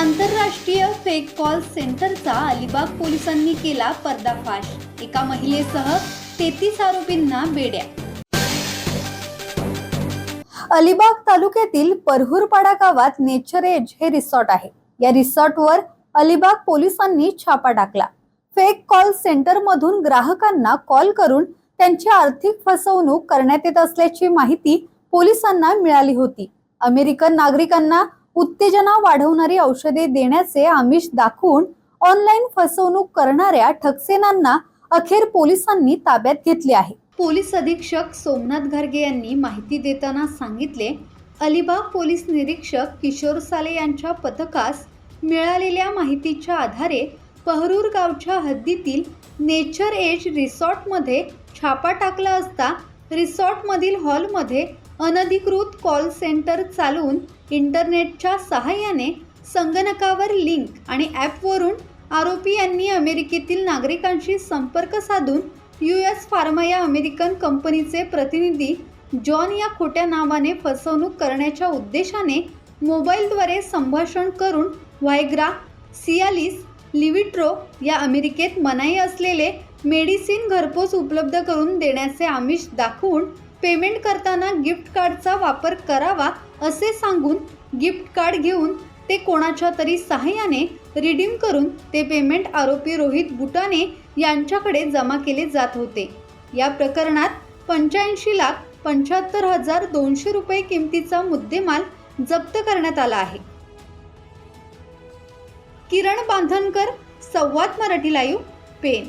आंतरराष्ट्रीय fake call सेंटरचा अलिबाग पोलिसांनी केला पर्दाफाश. एका महिलेसह तेहतीस आरोपींना बेड्या. अलिबाग तालुक्यातील परहूरपाडा गावात नेचर एज हे रिसॉर्ट आहे. या रिसॉर्टवर अलिबाग पोलिसांनी छापा टाकला. फेक कॉल सेंटरमधून ग्राहकांना कॉल करून त्यांची आर्थिक फसवणूक करण्यात येत असल्याची माहिती पोलिसांना मिळाली होती. अमेरिकन नागरिकांना उत्तेजना वाढवणारी औषधे देण्याचे आमिष दाखवून ऑनलाईन फसवणूक करणाऱ्या ठकसेनांना अखेर पोलिसांनी ताब्यात घेतले आहे. पोलीस अधीक्षक सोमनाथ घारगे यांनी माहिती देताना सांगितले अलिबाग पोलीस निरीक्षक किशोर साले यांच्या पथकास मिळालेल्या माहितीच्या आधारे पहरूर गावच्या हद्दीतील नेचर एज रिसॉर्टमध्ये छापा टाकला असता रिसॉर्टमधील हॉलमध्ये अनधिकृत कॉल सेंटर चालवून इंटरनेटच्या सहाय्याने संगणकावर लिंक आणि ॲपवरून आरोपी यांनी अमेरिकेतील नागरिकांशी संपर्क साधून यू एस फार्मा या अमेरिकन कंपनीचे प्रतिनिधी जॉन या खोट्या नावाने फसवणूक करण्याच्या उद्देशाने मोबाईलद्वारे संभाषण करून व्हायग्रा सियालिस लिव्हिट्रो या अमेरिकेत मनाई असलेले मेडिसिन घरपोच उपलब्ध करून देण्याचे आमिष दाखवून पेमेंट करताना गिफ्ट कार्डचा वापर करावा असे सांगून गिफ्ट कार्ड घेऊन ते कोणाच्या तरी सहाय्याने रिडीम करून ते पेमेंट आरोपी रोहित बुटाने यांच्याकडे जमा केले जात होते. या प्रकरणात पंच्याऐंशी लाख पंच्याहत्तर हजार दोनशे रुपये किमतीचा मुद्देमाल जप्त करण्यात आला आहे. Kiran Bandhankar Samvad Marathi live pen